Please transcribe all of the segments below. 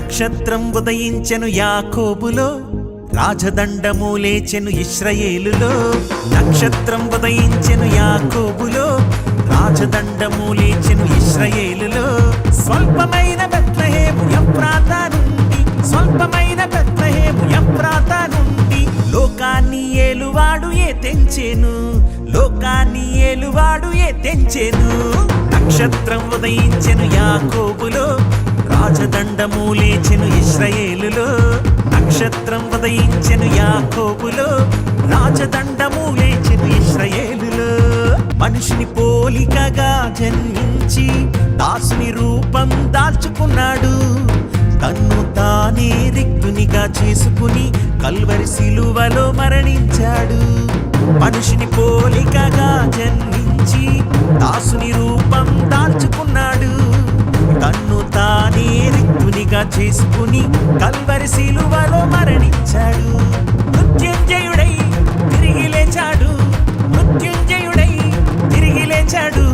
నక్షత్రం ఉదయించెను యాకోబులో రాజదండము లేచెను ఇస్రయేలులో నక్షత్రం ఉదయించెను యాకోబులో రాజదండము లేచెను ఇస్రయేలులో స్వల్పమైన బెత్లహేము ఎఫ్రాతా నుండి స్వల్పమైన బెత్లహేము ఎఫ్రాతా నుండి లోకాన్ని ఏలువాడు ఏ తెంచెను లోకాన్ని ఏలువాడు ఏ తెంచెను. నక్షత్రం ఉదయించెను యాకోబు రాజదండము లేచెను ఇస్రయేలులో నక్షత్రం ఉదయించెను యాకోబులో రాజదండము లేచెను ఇస్రయేలులో మనిషిని పోలికగా జన్మించి దాసుని రూపం దాల్చుకున్నాడు. తన్ను తానే రిక్తునిగా చేసుకుని కల్వరి సిలువలో మరణించాడు. రిక్తునిగా చేసుకుని కల్వరి శిలువలో మరణించాడు. మృత్యుంజయుడై తిరిగి లేచాడు. మృత్యుంజయుడై తిరిగి లేచాడు.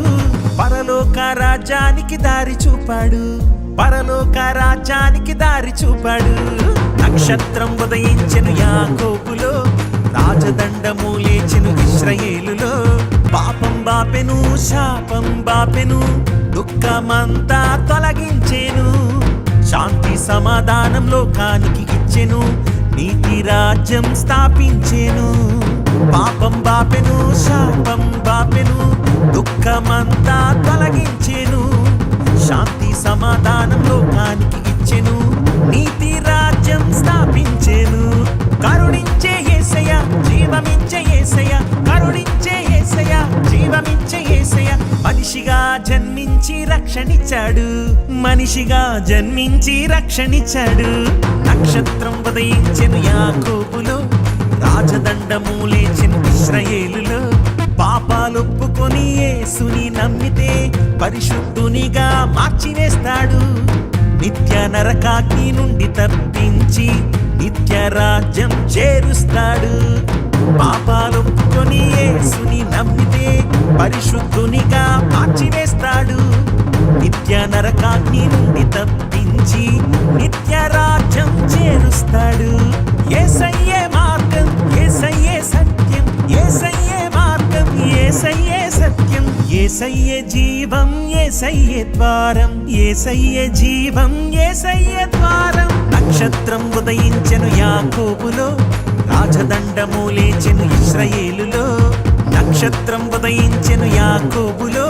పరలోక రాజ్యానికి దారి చూపాడు. పరలోక రాజ్యానికి దారి చూపాడు. నక్షత్రం ఉదయించెను యాకోబులో రాజదండము లేచెను ఇస్రయేలులో పాపం బాపెను శాపం బాపెను దుఃఖమంతా తొలగించేను. సమాధానం లోకానికి ఇచ్చెను నీతి రాజ్యం స్థాపించేను. పాపం బాపెను శాపం బాపెను దుఃఖమంతా తొలగించేను. శాంతి సమాధానం లోకానికి ఇచ్చెను నీతి రాజ్యం స్థాపించేను. కరుణించే ఏసయ జీవమించే ఏసయ కరుణించే ఏసయ జీవమించే మనిషిగా జన్మించి రక్షణిచ్చాడు. మనిషిగా జన్మించి రక్షణిచ్చాడు. నక్షత్రం ఉదయించిన యాకోబులో రాజదండము లేచెను ఇస్రాయేలులో పాపాలొప్పుకొని యేసుని నమ్మితే పరిశుద్ధునిగా మార్చివేస్తాడు. నిత్య నరకాకి నుండి తప్పించి నిత్య రాజ్యం చేరుస్తాడు. పాపాలొప్పుకొని యేసుని నమ్మితే పరిశుద్ధునిగా మార్చివేస్తాడు. నిత్య నరకాగ్ని నుండి తప్పించి నిత్య రాజ్యం చేరుస్తాడు. ఏసయ్యే మార్గం ఏసయ్యే సత్యం ఏసయ్యే మార్గం ఏసయ్యే సత్యం. ఏసయ్యే జీవం ఏసయ్యే ద్వారం ఏసయ్యే జీవం ఏసయ్యే ద్వారం. నక్షత్రం ఉదయించను యాకోబులో రాజదండము లేచెను ఇస్రాయేలులో నక్షత్రం ఉదయించెను యాకోబులో.